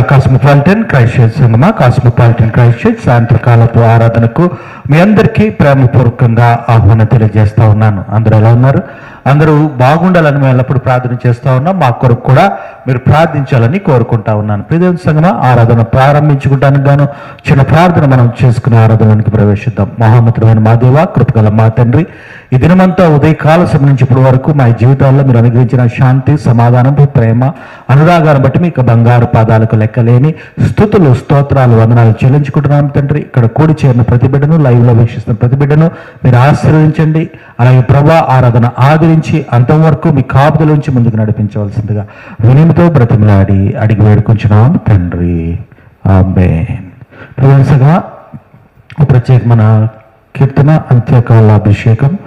Cosmopolitan Christ Church సంగమా Cosmopolitan Christ Church సాయంత్రకాలపు ఆరాధనకు మీ అందరికీ ప్రేమపూర్వకంగా ఆహ్వానం తెలియజేస్తా ఉన్నాను. అందరూ ఎలా ఉన్నారు? అందరూ బాగుండాలని మేము ఎల్లప్పుడూ ప్రార్థన చేస్తూ ఉన్నాం. మా కొరకు కూడా మీరు ప్రార్థించాలని కోరుకుంటా ఉన్నాను. ప్రియదేవుని సంగమ ఆరాధన ప్రారంభించుకుంటానికి గాను చిన్న ప్రార్థన మనం చేసుకునే ఆరాధనలోనికి ప్రవేశిద్దాం. మహామతుడైన మా దేవ కృపగల మా తండ్రి ఈ దినమంతా ఉదయకాల సమయం నుంచి ఇప్పటి వరకు మా జీవితాల్లో మీరు అనుగ్రహించిన శాంతి సమాధానం ప్రేమ అనురాగాన్ని బట్టి మీకు బంగారు పాదాలకు లెక్కలేని స్థుతులు స్తోత్రాలు వందనాలు చెల్లించుకుంటున్నాం తండ్రి. ఇక్కడ కూడి చేరిన ప్రతి బిడ్డను లైవ్లో వీక్షిస్తున్న ప్రతి బిడ్డను మీరు ఆశీర్వదించండి. అలాగే ప్రభా ఆరాధన ఆదరించి అంతం వరకు మీ కాపుదల నుంచి ముందుకు నడిపించవలసిందిగా వినిమితో బ్రతిమలాడి అడిగి వేడుకుంటున్నాం తండ్రి. ఆమె ప్రవేశగా ప్రత్యేకమైన కీర్తన అంత్యకాల అభిషేకం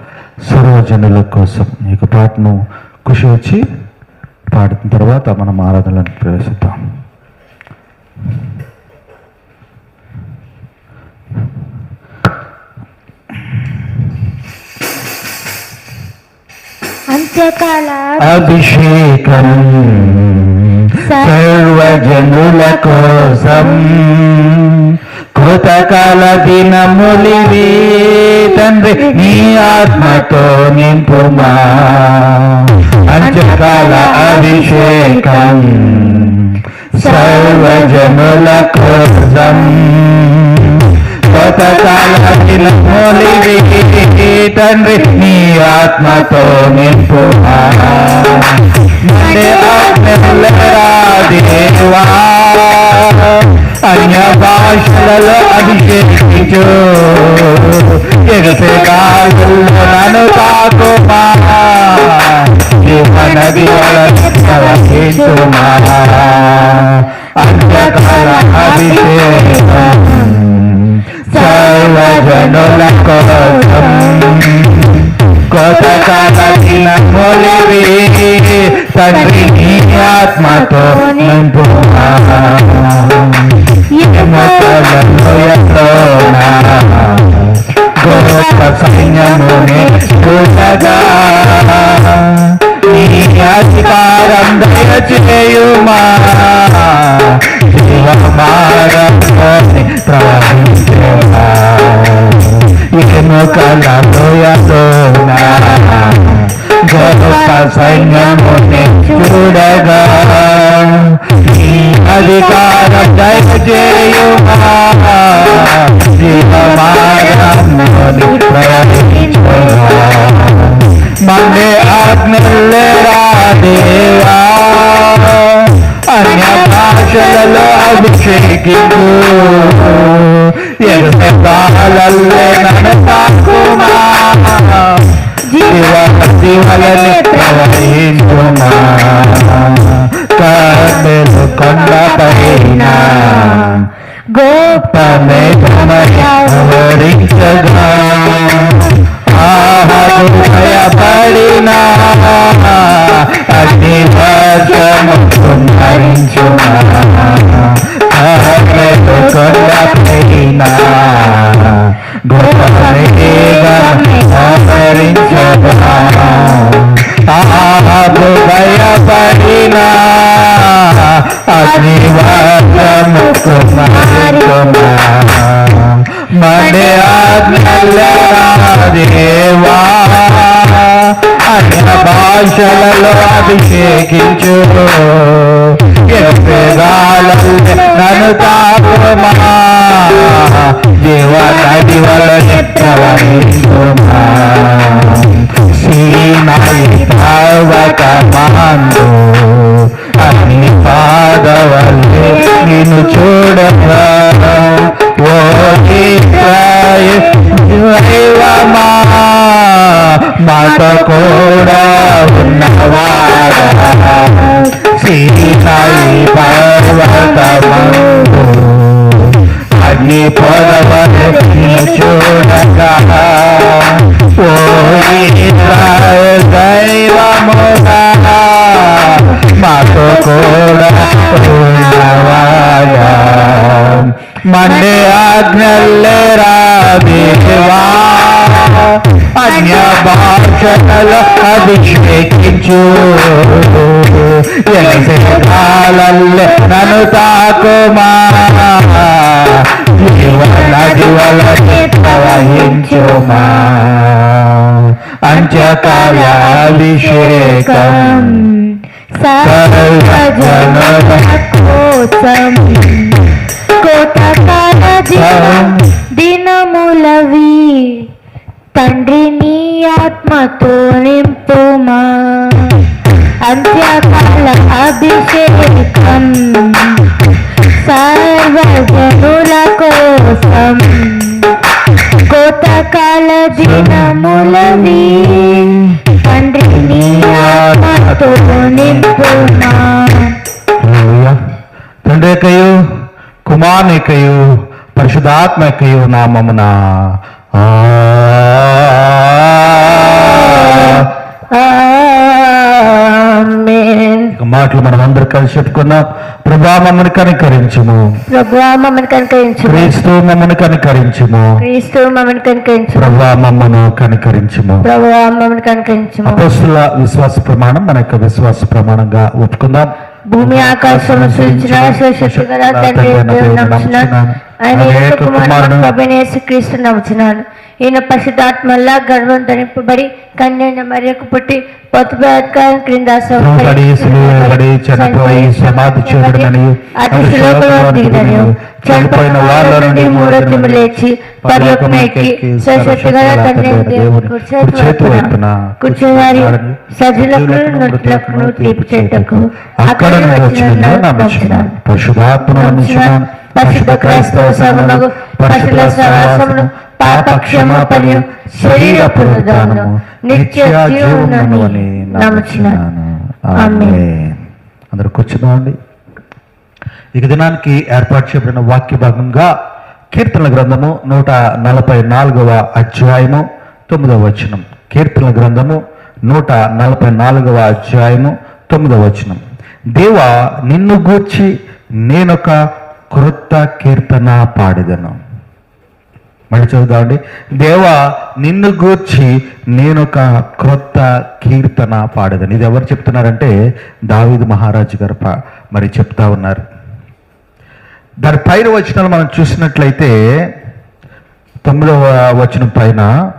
సర్వజనుల కోసం. ఈ యొక్క పాటను కృషి వచ్చి పాడిన తర్వాత మనం ఆరాధనలను ప్రవేశిద్దాం. అభిషేకం సర్వజనుల కోసం కృతకాల దినములివి తండ్రి నీ ఆత్మతో నింపుమా. అంత్యకాల అభిషేకం సర్వజనుల కోసం కొత్తకాల దినములివి తండ్రి నీ ఆత్మతో నింపుమా దేవా అన్య భాషలలో అభిషేకించు. ఎగసే కాలంలో నన్ను తాకుమా. జీవనది ప్రవహించుమా. అంత్యకాల అభిషేకం సర్వజనుల కోసం తండ్రి నీ ఆత్మతో నింపుమా గొప్ప సైన్యమునే చూడగా నీ అధికారం దయచేయుమా చూడగా నీ అధికారం దయచేయుమా. జీవమారని ప్రవహించుమా మండే ఆజ్ఞలేరా దేవా? అన్య భాషలలో అభిషేకించు. ఎరుసలల్లే నన్ను తాకుమా. జీవ జీవలని ప్రవహించుమా కర్మెలు కొండపైన గోప మేఘమరించగా ఆహదు భయపడిన అగ్ని వర్షము కుమ్మరించుమా కొండపైన భయపడిన అగ్ని వర్షము కుమ్మరించుమా దేవా అన్య భాషలలో అభిషేకించు ఎప్పగాలలో నన్ను తాకుమా జీవ నది వలని ప్రవహించుమా సీనాయి పర్వత అన్ని పాదవల్లే నిన్ను చూడగా ఓ దైవమా కూడా ఉన్నవా. కూడా ఉన్నవాడా మండే ఆజ్ఞలేరా దేవా అన్య భాషలలో అభిషేకించు. ఎనసేకాలల్లే నన్ను తాకుమా జీవన జీవలకి ప్రవహించుమా అంత్యకాల సర్వజనుల కోసం కోటకాల దినములవి. తండ్రి నీ కుమారునికయు పరిశుధాత్మకయు నామమున. మాటలు మనం అందరు కలిసి చెప్పుకున్నాం ప్రభా మమ్మల్ని కనికరించుము. ప్రభువా మమ్మల్ని కనుకరించు క్రీస్తు మమ్మల్ని కనికరించుము. క్రీస్తు మమ్మల్ని కనుకరించు ప్రభా మమ్మను కనికరించుము. ప్రభువా మమ్మల్ని కనుకరించు అపోస్తుల విశ్వాస ప్రమాణం మన యొక్క విశ్వాస ప్రమాణంగా ఒప్పుకుందాం. భూమి ఆకాశం సృష్టించిన శక్తి గల తండ్రి దేవుని నమ్ముచున్నాను ఆయన యొక్క కుమారుడు ప్రభునేసు క్రీస్తు నమ్ముచున్నాను ఈయన పరిశుద్ధాత్మల్లా గర్వం ధరింపబడి కన్యైన మరియకు పుట్టి పొత్తుపేదకాలం క్రింద శ్రమపడి, సిలువబడి, చనిపోయి, సమాధి చేయబడినని, అతి శిలోకలో దిగినని చనిపోయిన వాళ్ళ నుండి లేచి పరలోకమైకి సశక్తి గల తండ్రి వైపున కూర్చున్నారు సజులకు నృతులకు తీర్పు అక్కడ నమ్ముచున్నాను నమ్ముచున్నాను పరిశుద్ధ క్రైస్తవ సభకు పరిశుద్ధ సహవాసమును పాప క్షమాపణను శరీర పునరుద్ధానము నిత్య జీవనము అని నమ్ముచున్నాను ఆమేన్. అందరూ కూర్చున్నామండి ఇక దినానికి ఏర్పాటు చేయబడిన వాక్య భాగంగా కీర్తనల గ్రంథము నూట నలభై నాలుగవ అధ్యాయము తొమ్మిదవ వచనం కీర్తనల గ్రంథము నూట నలభై నాలుగవ అధ్యాయము తొమ్మిదవ వచనం దేవా నిన్ను గూర్చి నేనొక క్రొత్త కీర్తన పాడేదను. మళ్ళీ చదువుదామండి. దేవా నిన్ను గూర్చి నేనొక క్రొత్త కీర్తన పాడేదని. ఇది ఎవరు చెప్తున్నారంటే దావిద్ మహారాజు గారు మరి చెప్తా ఉన్నారు. దాని పైన వచనాలు మనం చూసినట్లయితే తొమ్మిదవ వచనం పైన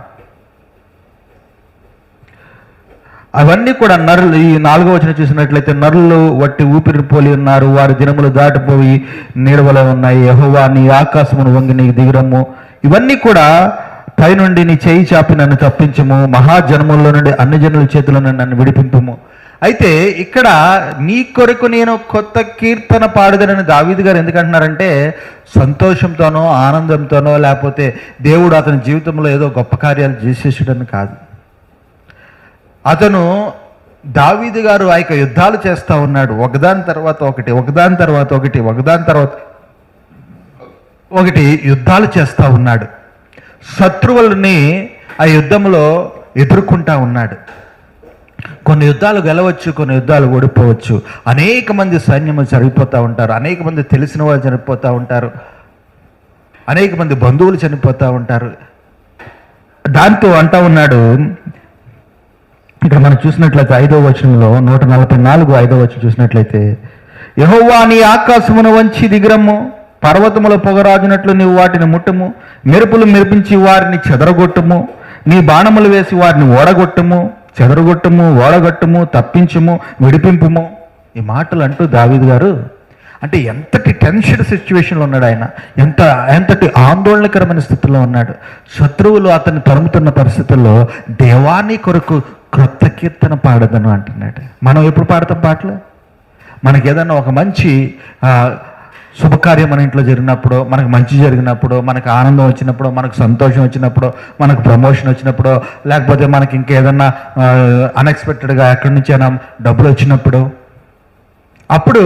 అవన్నీ కూడా నరులు ఈ నాలుగో వచ్చిన చూసినట్లయితే నరులు వట్టి ఊపిరి పోలి ఉన్నారు వారి దినములు దాటిపోయి నీడవలే ఉన్నాయి. యహోవా నీ ఆకాశమును వంగి నీ దిగురము. ఇవన్నీ కూడా పైనుండి నీ చేయి చాపి నన్ను తప్పించము. మహాజన్మల్లో నుండి అన్ని జనుల చేతిలో నుండి నన్ను విడిపింపము. అయితే ఇక్కడ నీ కొరకు నేను కొత్త కీర్తన పాడుదనని దావీదు గారు ఎందుకంటున్నారంటే సంతోషంతోనో ఆనందంతోనో లేకపోతే దేవుడు అతని జీవితంలో ఏదో గొప్ప కార్యాలు చేసేసాడని కాదు. అతను దావీదు గారు ఆ యొక్క యుద్ధాలు చేస్తూ ఉన్నాడు. ఒకదాని తర్వాత ఒకటి ఒకదాని తర్వాత ఒకటి ఒకదాని తర్వాత ఒకటి యుద్ధాలు చేస్తూ ఉన్నాడు. శత్రువులని ఆ యుద్ధంలో ఎదుర్కొంటా ఉన్నాడు. కొన్ని యుద్ధాలు గెలవచ్చు కొన్ని యుద్ధాలు ఓడిపోవచ్చు. అనేక మంది సైన్యము చనిపోతూ ఉంటారు. అనేక మంది తెలిసిన వాళ్ళు చనిపోతూ ఉంటారు. అనేక మంది బంధువులు చనిపోతూ ఉంటారు. దాంతో అంటా ఉన్నాడు ఇక్కడ మనం చూసినట్లయితే ఐదో వచనంలో నూట నలభై నాలుగు ఐదో వచనం చూసినట్లయితే యహోవా నీ ఆకాశమును వంచి దిగరము పర్వతముల పొగరాజునట్లు నీవు వాటిని ముట్టుము మెరుపులు మెరిపించి వారిని చెదరగొట్టుము నీ బాణములు వేసి వారిని ఓడగొట్టుము చెదరగొట్టుము ఓడగొట్టుము తప్పించుము విడిపింపుము. ఈ మాటలు అంటూ దావీదు గారు అంటే ఎంతటి టెన్షన్ సిచ్యువేషన్లో ఉన్నాడు ఆయన ఎంత ఎంతటి ఆందోళనకరమైన స్థితిలో ఉన్నాడు. శత్రువులు అతన్ని తరుముతున్న పరిస్థితుల్లో దేవాన్ని కొరకు క్రొత్త కీర్తన పాడదను అంటున్నాడు. మనం ఎప్పుడు పాడతాం పాటలు? మనకి ఏదైనా ఒక మంచి శుభకార్యం మన ఇంట్లో జరిగినప్పుడు మనకు మంచి జరిగినప్పుడు మనకు ఆనందం వచ్చినప్పుడు మనకు సంతోషం వచ్చినప్పుడు మనకు ప్రమోషన్ వచ్చినప్పుడు లేకపోతే మనకి ఇంకేదన్నా అన్ఎక్స్పెక్టెడ్గా ఎక్కడి నుంచైనా డబ్బులు వచ్చినప్పుడు అప్పుడు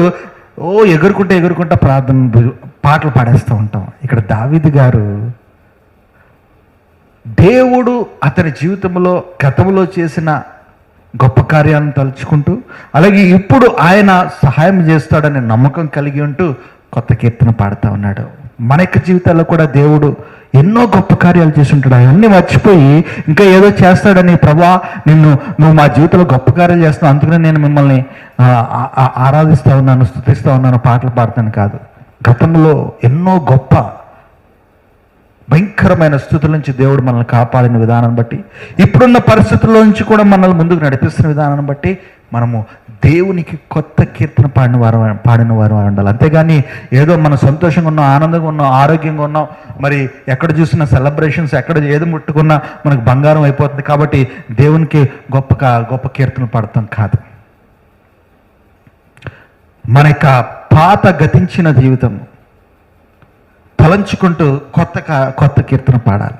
ఓ ఎగురుకుంటే ఎగురుకుంటా ప్రార్థన పాటలు పాడేస్తూ ఉంటాం. ఇక్కడ దావిద్ గారు దేవుడు అతని జీవితంలో గతంలో చేసిన గొప్ప కార్యాలను తలుచుకుంటూ అలాగే ఇప్పుడు ఆయన సహాయం చేస్తాడనే నమ్మకం కలిగి ఉంటూ కొత్త కీర్తన పాడుతూ ఉన్నాడు. మన యొక్క జీవితాల్లో కూడా దేవుడు ఎన్నో గొప్ప కార్యాలు చేసి ఉంటాడు అవన్నీ మర్చిపోయి ఇంకా ఏదో చేస్తాడని ప్రభా నిన్ను నువ్వు మా జీవితంలో గొప్ప కార్యాలు చేస్తున్నావు. అందుకనే నేను మిమ్మల్ని ఆరాధిస్తూ ఉన్నాను స్థుతిస్తూ ఉన్నాను పాటలు పాడతాను కాదు. గతంలో ఎన్నో గొప్ప భయంకరమైన స్థుతుల నుంచి దేవుడు మనల్ని కాపాడిన విధానం బట్టి ఇప్పుడున్న పరిస్థితుల్లో నుంచి కూడా మనల్ని ముందుకు నడిపిస్తున్న విధానాన్ని బట్టి మనము దేవునికి కొత్త కీర్తన పాడిన వారు పాడిన వారు ఉండాలి. అంతేగాని ఏదో మనం సంతోషంగా ఉన్నాం ఆనందంగా ఉన్నాం ఆరోగ్యంగా ఉన్నాం మరి ఎక్కడ చూసినా సెలబ్రేషన్స్ ఎక్కడ ఏది ముట్టుకున్నా మనకు బంగారం అయిపోతుంది కాబట్టి దేవునికి గొప్ప గొప్ప కీర్తన పాడతాం కాదు. మన యొక్క పాత గతించిన జీవితం తలంచుకుంటూ కొత్త కా- కొత్త కీర్తన పాడాలి.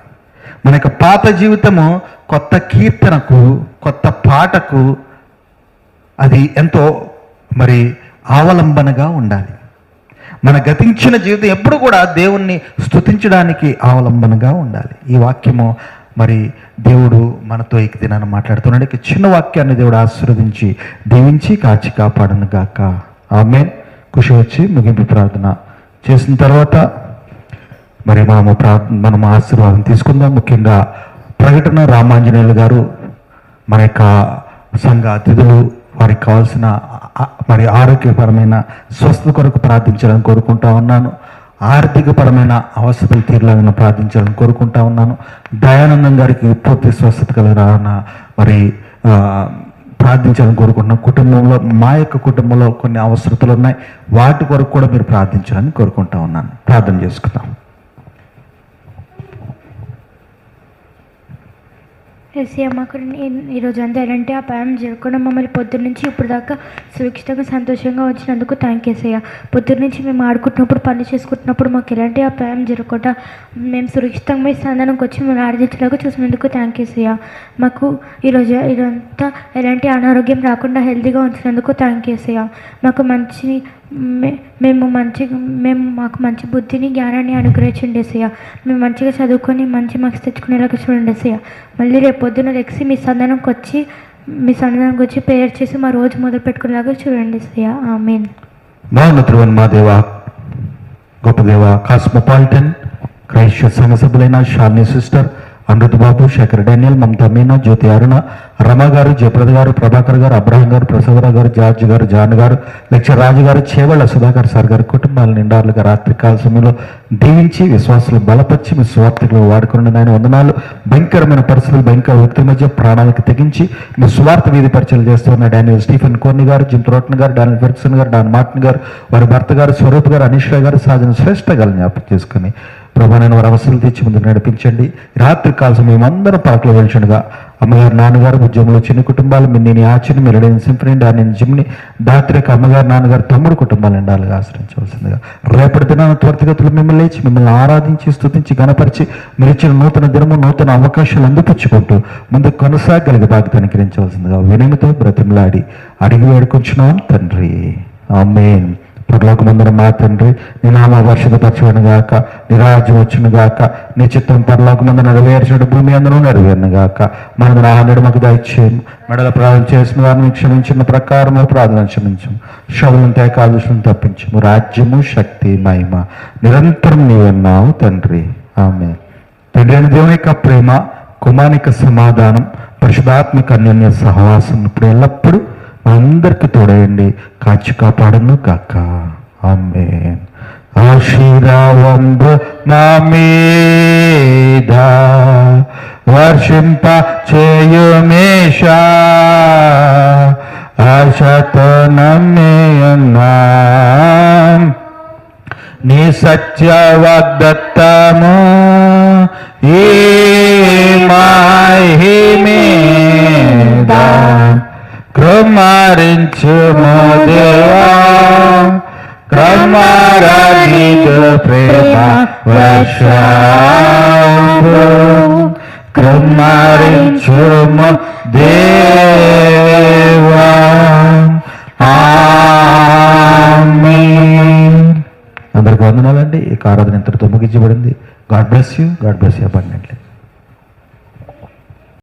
మన యొక్క పాత జీవితము కొత్త కీర్తనకు కొత్త పాటకు అది ఎంతో మరి ఆవలంబనగా ఉండాలి. మన గతించిన జీవితం ఎప్పుడు కూడా దేవుణ్ణి స్తుతించడానికి ఆవలంబనగా ఉండాలి. ఈ వాక్యము మరి దేవుడు మనతో ఈ దినాన్ని మాట్లాడుతున్నాడు. ఇక చిన్న వాక్యాన్ని దేవుడు ఆశీర్వదించి దీవించి కాచి కాపాడను గాక. ఆమె ఖుషి వచ్చి ముగింపు ప్రార్థన చేసిన తర్వాత మరి మనము ప్రా మనము ఆశీర్వాదం తీసుకుందాం. ముఖ్యంగా ప్రకటన రామాంజనేయులు గారు మన యొక్క సంఘ అతిథులు వారికి కావాల్సిన మరి ఆరోగ్యపరమైన స్వస్థత కొరకు ప్రార్థించాలని కోరుకుంటా ఉన్నాను. ఆర్థికపరమైన అవసరాలు తీరాలని ప్రార్థించాలని కోరుకుంటా ఉన్నాను. దయానందం గారికి పూర్తి స్వస్థత కలగాలన్న మరి ప్రార్థించాలని కోరుకుంటున్నాం కుటుంబంలో మా యొక్క కుటుంబంలో కొన్ని అవసరతలు ఉన్నాయి. వాటి కొరకు కూడా మీరు ప్రార్థించాలని కోరుకుంటా ఉన్నాను. ప్రార్థన చేసుకుందాం. ఎస్సీ మాకు ఈ- ఈరోజు అంతా ఎలాంటి ఆ జరగకుండా మమ్మల్ని పొద్దున్న నుంచి ఇప్పుడు దాకా సురక్షితంగా సంతోషంగా వచ్చినందుకు థ్యాంక్ యూ అయ్యా. పొద్దున్న నుంచి మేము ఆడుకుంటున్నప్పుడు పని చేసుకుంటున్నప్పుడు మాకు ఎలాంటి ఆ జరగకుండా మేము సురక్షితంగా మీ సంధానంకి వచ్చి మేము ఆరాధించలేక చూసినందుకు థ్యాంక్ యూ అయ్యా. మాకు ఈరోజు ఇదంతా ఎలాంటి అనారోగ్యం రాకుండా హెల్తీగా ఉంచినందుకు థ్యాంక్ యూ అయ్యా. మాకు మంచి మేము మంచిగా మేము మాకు మంచి బుద్ధిని జ్ఞానాన్ని అనుగ్రహించండి ఎస్సయ్య మేము మంచిగా చదువుకొని మంచి మార్క్స్ తెచ్చుకునేలాగా చూడండి ఎస్సయ్య మళ్ళీ రేపు పొద్దున లెక్సి మీ సంధానంకి వచ్చి మీ సంధానంకి వచ్చి ప్రేయర్ చేసి మా రోజు మొదలు పెట్టుకునేలాగా చూడండి ఎస్సయ్య ఆమెన్. మౌనత్రువన్ మా దేవ గొప్ప దేవ కాస్మోపాలిటన్ క్రైస్ట్ సంఘ సభ్యులైన షాలిని సిస్టర్ అమృత్ బాబు శేఖర్ డానియల్ మమతా మీనా జ్యోతి అరుణ రమ గారు జయప్రద గారు ప్రభాకర్ గారు అబ్రహం గారు ప్రసాదరావు గారు జార్జ్ గారు జాన్ గారు లెక్చర్ రాజు గారు చేవళ్ళ సుధాకర్ సార్ గారి కుటుంబాల నిండారులుగా రాత్రికాల సమయంలో దీవించి విశ్వాసులు బలపరిచి మీ స్వార్థకులు వాడుకున్న ఆయన వందనాలు. భయంకరమైన పరిస్థితులు భయంకర వ్యక్తుల మధ్య ప్రాణాలకు తెగించి మీ స్వార్థ వీధి పరిచయం చేస్తున్న డానియల్ స్టీఫెన్ కోర్ని garu Jim Thornton garu Daniel Ferguson garu Don Martin garu వారి భర్త గారు స్వరూప్ గారు అనీష్ గారు సాజన శ్రేష్ఠ గారు జ్ఞాపకం చేసుకుని ప్రభా నేను వారి అవసరం తెచ్చి ముందు నడిపించండి. రాత్రి కాలం మేమందరం పార్కులో వెళ్తుండగా అమ్మగారు నాన్నగారు ఉద్యమంలో చిన్న కుటుంబాలు మిన్ని ఆచిని నేను సింఫనీ నేను జిమ్ని దాత్రిక అమ్మగారు నాన్నగారు తమ్ముడు కుటుంబాలు ఎండాలుగా ఆశ్రయించవలసిందిగా. రేపటి దినాన త్వరితగతులు మిమ్మల్ని లేచి మిమ్మల్ని ఆరాధించి స్థుతించి గణపరిచి మీరు ఇచ్చిన నూతన దినము నూతన అవకాశాలు అందిపుచ్చుకుంటూ ముందు కొనసాగలిగే బాధ్యత అనుకరించవలసిందిగా వినయముతో బ్రతిమలాడి అడిగి వేడుకొంచున్నాం తండ్రి. ఆమేన్. పరలోకమందున మా తండ్రి నీ నామ వర్షపరచును గాక నీ రాజ్యం వచ్చును గాక నీ చిత్తం పరలోకమందు భూమి అందరూ నెరవేరును గాక మన ఆహనుడు మాకు దయచేయం మెడల ప్రార్థన చేసిన వారిని క్షమించిన ప్రకారం ప్రార్థన క్షమించము. శవులను తేకాదశులను తప్పించము. రాజ్యము శక్తి మహిమ నిరంతరం నీవన్నావు తండ్రి. ఆమె తండ్రి అని దేవుని యొక్క ప్రేమ కుమానిక సమాధానం పరిశుభాత్మిక అన్యోన్య సహవాసం ఇప్పుడు ఎల్లప్పుడూ అందరికి తోడయండి. కాచి కాపాడను కాక ఆమె ఆశీరావంబు నా మీద వర్షింప చేయుమేషా. ఆశతో నమ్మి నీ సత్య వాగ్దత్తము ఈ మాహిమేద. కృమారించు దేవా. క్రమారాధీదు ప్రేమ వర్షాంబు కృమారించు దేవా. అందరికి వందనాలండి. ఈ ఆరాధన ఇంతటితో ముగించబడింది. God bless you. God bless you abundantly